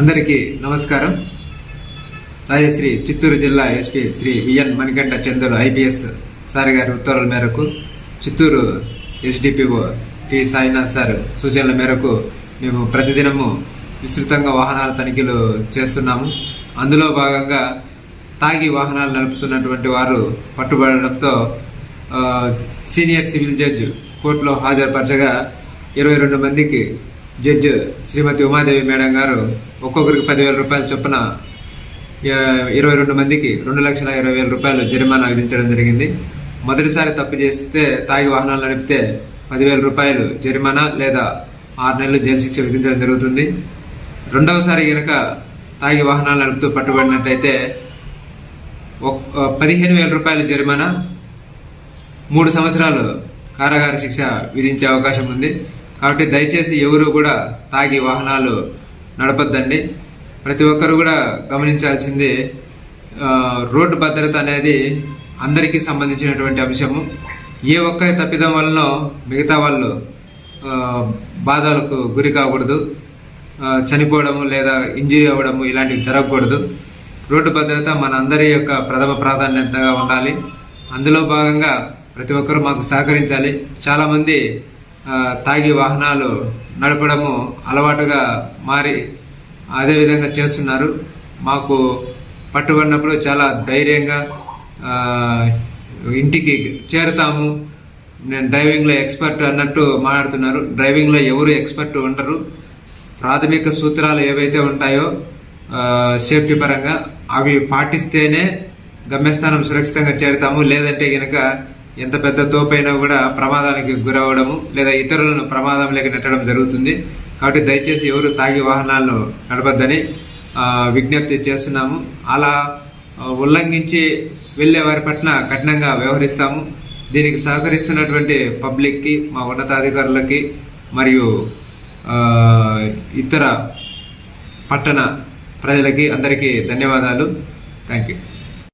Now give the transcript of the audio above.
అందరికీ నమస్కారం. రాజశ్రీ చిత్తూరు జిల్లా ఎస్పీ శ్రీ విఎన్ మణికంఠ చంద్రుడు ఐపీఎస్ సార్ గారి ఉత్తర్వుల మేరకు Chittoor SDPO T Sainath sir సూచనల మేరకు మేము ప్రతిదినము విస్తృతంగా వాహనాల తనిఖీలు చేస్తున్నాము. అందులో భాగంగా తాగి వాహనాలు నడుపుతున్నటువంటి వారు పట్టుబడడంతో సీనియర్ సివిల్ జడ్జ్ కోర్టులో హాజరుపరచగా ఇరవై రెండు మందికి జడ్జ్ శ్రీమతి ఉమాదేవి మేడం గారు ఒక్కొక్కరికి పదివేల రూపాయల చొప్పున ఇరవై రెండు మందికి రెండు లక్షల ఇరవై వేల రూపాయలు జరిమానా విధించడం జరిగింది. మొదటిసారి తప్పు చేస్తే తాగి వాహనాలు నడిపితే పదివేల రూపాయలు జరిమానా లేదా ఆరు నెలలు జైలు శిక్ష విధించడం జరుగుతుంది. రెండవసారి కనుక తాగి వాహనాలు నడుపుతూ పట్టుబడినట్లయితే ఒక- పదిహేను వేల రూపాయల జరిమానా మూడు సంవత్సరాలు కారాగార శిక్ష విధించే అవకాశం ఉంది. కాబట్టి దయచేసి ఎవరు కూడా తాగి వాహనాలు నడపద్దండి. ప్రతి ఒక్కరు కూడా గమనించాల్సింది రోడ్డు భద్రత అనేది అందరికీ సంబంధించినటువంటి అంశము. ఏ ఒక్కరి తప్పిదం వలన మిగతా వాళ్ళు బాధలకు గురి కాకూడదు. చనిపోవడము లేదా ఇంజరీ అవ్వడము ఇలాంటివి జరగకూడదు. రోడ్డు భద్రత మన అందరి యొక్క ప్రథమ ప్రాధాన్యతగా ఉండాలి. అందులో భాగంగా ప్రతి ఒక్కరూ మాకు సహకరించాలి. చాలామంది తాగి వాహనాలు నడపడము అలవాటుగా మారి అదేవిధంగా చేస్తున్నారు. మాకు పట్టుబడినప్పుడు చాలా ధైర్యంగా ఇంటికి చేరుతాము. నేను డ్రైవింగ్లో ఎక్స్పర్ట్ అన్నట్టు మాట్లాడుతున్నారు. డ్రైవింగ్లో ఎవరు ఎక్స్పర్ట్ ఉండరు. ప్రాథమిక సూత్రాలు ఏవైతే ఉంటాయో సేఫ్టీ పరంగా అవి పాటిస్తేనే గమ్యస్థానం సురక్షితంగా చేరుతాము. లేదంటే కనుక ఎంత పెద్ద తోపైనా కూడా ప్రమాదానికి గురవడము లేదా ఇతరులను ప్రమాదంలోకి నెట్టడం జరుగుతుంది. కాబట్టి దయచేసి ఎవరు తాగి వాహనాలను నడపద్దని విజ్ఞప్తి చేస్తున్నాము. అలా ఉల్లంఘించి వెళ్ళే వారి పట్ల కఠినంగా వ్యవహరిస్తాము. దీనికి సహకరిస్తున్నటువంటి పబ్లిక్కి మా ఉన్నతాధికారులకి మరియు ఇతర పట్టణ ప్రజలకి అందరికీ ధన్యవాదాలు. Thank you